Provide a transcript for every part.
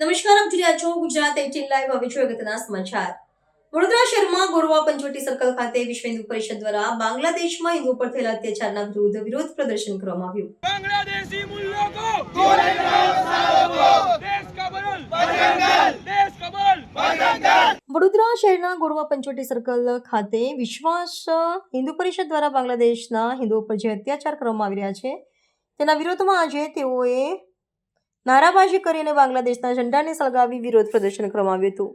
નમસ્કાર આપ જોઈ છો ગુજરાત એટીન લાઈવ. હવે જોઈએ અગત્યના સમાચાર. વડોદરા શહેરમાં ગોરવા પંચવટી સર્કલ ખાતે વિશ્વ હિન્દુ પરિષદ દ્વારા બાંગ્લાદેશમાં હિન્દુ પર થયેલા અત્યાચારના વિરુદ્ધ વિરોધ પ્રદર્શન કરવામાં આવ્યું. બાંગ્લાદેશી મુલ્લો વડોદરા શહેરના ગોરવા પંચવટી સર્કલ ખાતે વિશ્વાસ હિન્દુ પરિષદ દ્વારા બાંગ્લાદેશના હિન્દુઓ પર જે અત્યાચાર કરવામાં આવી રહ્યા છે તેના વિરોધમાં આજે તેઓએ નારાબાજી કરીને બાંગ્લાદેશના ઝંડાને સળગાવી વિરોધ પ્રદર્શન કરવામાં આવ્યું હતું.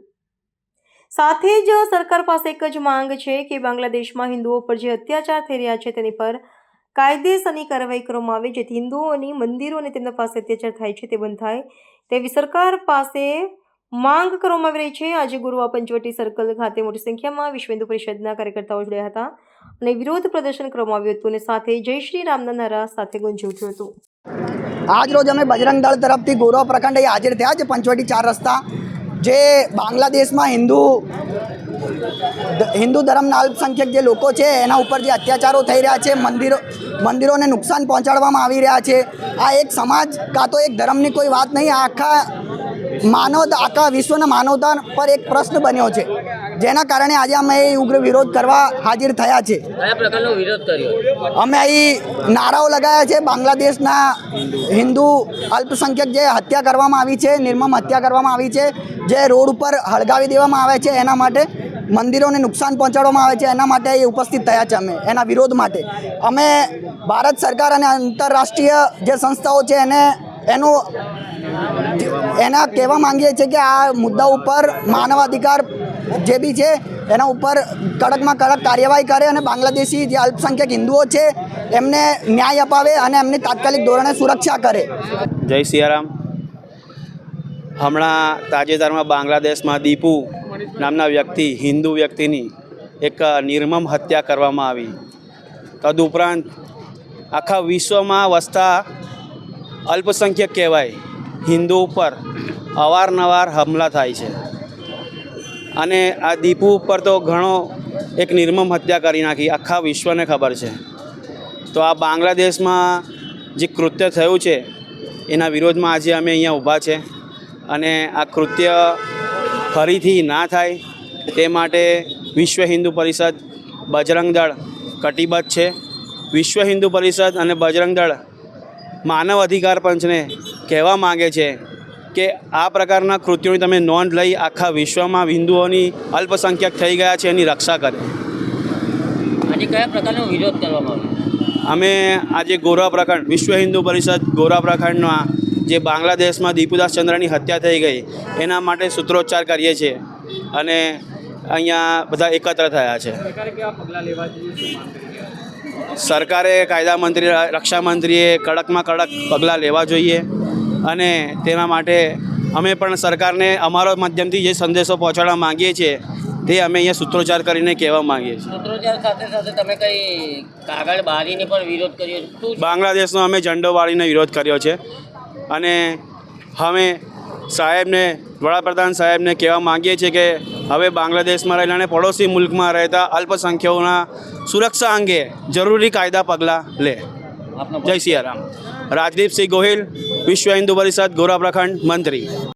સાથે જ સરકાર પાસે એક જ માંગ છે કે બાંગ્લાદેશમાં હિન્દુઓ પર જે અત્યાચાર થઈ રહ્યા છે તેની પર કાયદેસરની કાર્યવાહી કરવામાં આવે, જેથી હિન્દુઓની મંદિરો અને તેમના પાસે અત્યાચાર થાય છે તે બંધ થાય તેવી સરકાર પાસે માંગ કરવામાં આવી રહી છે. આજે ગુરુવા પંચવટી સર્કલ ખાતે મોટી સંખ્યામાં વિશ્વ હિન્દુ પરિષદના કાર્યકર્તાઓ જોડાયા હતા અને વિરોધ પ્રદર્શન કરવામાં આવ્યું હતું અને સાથે જય શ્રી રામના નારા સાથે ગુંજી ઉઠ્યું હતું. આજ રોજ અમે બજરંગ દળ તરફથી ગૌરવ પ્રખંડ અહીં હાજર થયા છે. પંચવટી ચાર રસ્તા જે બાંગ્લાદેશમાં હિન્દુ હિન્દુ ધર્મના અલ્પસંખ્યક જે લોકો છે, એના ઉપર જે અત્યાચારો થઈ રહ્યા છે, મંદિરો, મંદિરોને નુકસાન પહોંચાડવામાં આવી રહ્યા છે. આ એક સમાજ કાં તો એક ધર્મની કોઈ વાત નહીં આખા માનવતા આખા વિશ્વના માનવતા પર એક પ્રશ્ન બન્યો છે. જેના કારણે આજે અમે એ ઉગ્ર વિરોધ કરવા હાજર થયા છે. અમે અહીં નારાઓ લગાવ્યા છે. બાંગ્લાદેશના હિન્દુ અલ્પસંખ્યક જે હત્યા કરવામાં આવી છે નિર્મમ હત્યા કરવામાં આવી છે જે રોડ ઉપર હળગાવી દેવામાં આવે છે એના માટે મંદિરોને નુકસાન પહોંચાડવામાં આવે છે એના માટે એ ઉપસ્થિત થયા છે અમે એના વિરોધ માટે. અમે ભારત સરકાર અને આંતરરાષ્ટ્રીય જે સંસ્થાઓ છે એને એનું એના કહેવા માંગીએ છીએ કે આ મુદ્દા ઉપર માનવાધિકાર જે બી છે, એના ઉપર કડકમાં કડક કાર્યવાહી કરે અને બાંગ્લાદેશી જે અલ્પસંખ્યક હિન્દુઓ છે, એમને ન્યાય અપાવે અને એમની તાત્કાલિક ધોરણે સુરક્ષા કરે. જય સિયારામ. હમણાં તાજેતરમાં બાંગ્લાદેશમાં દીપુ નામના વ્યક્તિ, હિન્દુ વ્યક્તિની એક નિર્મમ હત્યા કરવામાં આવી. તદુપરાંત આખા વિશ્વમાં વસતા અલ્પસંખ્યક કહેવાય. હિન્દુ ઉપર અવારનવાર હુમલા થાય છે. અને આ દીપુ ઉપર તો ઘણો એક નિર્મમ હત્યા કરી નાખી. આખા વિશ્વને ખબર છે. તો આ બાંગ્લાદેશમાં જે કૃત્ય થયું છે, એના વિરોધમાં આજે અમે અહીંયા ઊભા છે. અને આ કૃત્ય ફરીથી ના થાય, તે માટે વિશ્વ હિન્દુ પરિષદ, બજરંગ દળ કટિબદ્ધ છે. વિશ્વ હિન્દુ પરિષદ અને બજરંગ દળ માનવ અધિકાર પંચને કહેવા માગે છે કે આ પ્રકારના કૃત્યોની તમે નોંધ લઈ આખા વિશ્વમાં હિન્દુઓની અલ્પસંખ્યક થઈ ગયા છે એની રક્ષા કરે. આજે કયા પ્રકારનો વિરોધ કરવામાં આવ્યો? અમે આજે ગોરા પ્રખંડ વિશ્વ હિન્દુ પરિષદ ગોરા પ્રખંડમાં જે બાંગ્લાદેશમાં દીપુદાસ ચંદ્રની હત્યા થઈ ગઈ એના માટે સૂત્રોચ્ચાર કરીએ છીએ અને અહીંયા બધા એકત્ર થયા છે? સરકારે કાયદા મંત્રી રક્ષા મંત્રીએ કડકમાં કડક પગલાં લેવા જોઈએ અને તેના માટે અમે પણ સરકારને અમારો માધ્યમથી જે સંદેશો પહોંચાડવા માંગીએ છીએ તે અમે અહીંયા સૂત્રોચ્ચાર કરીને કહેવા માંગીએ છીએ. સૂત્રોચ્ચાર સાથે સાથે તમે કઈ કાગળ બારીને પણ વિરોધ કર્યો? બાંગ્લાદેશનો અમે ઝંડો વાળીને વિરોધ કર્યો છે અને અમે સાહેબને, વડાપ્રધાન સાહેબને કહેવા માંગીએ છીએ કે હવે બાંગ્લાદેશમાં રહેલા અને પડોશી મુલ્કમાં રહેતા અલ્પસંખ્યકોના સુરક્ષા અંગે જરૂરી કાયદા પગલાં લે. જય સિયારામ. રાજદીપસિંહ ગોહિલ, વિશ્વ હિન્દુ પરિષદ, ગોરા પ્રખંડ મંત્રી.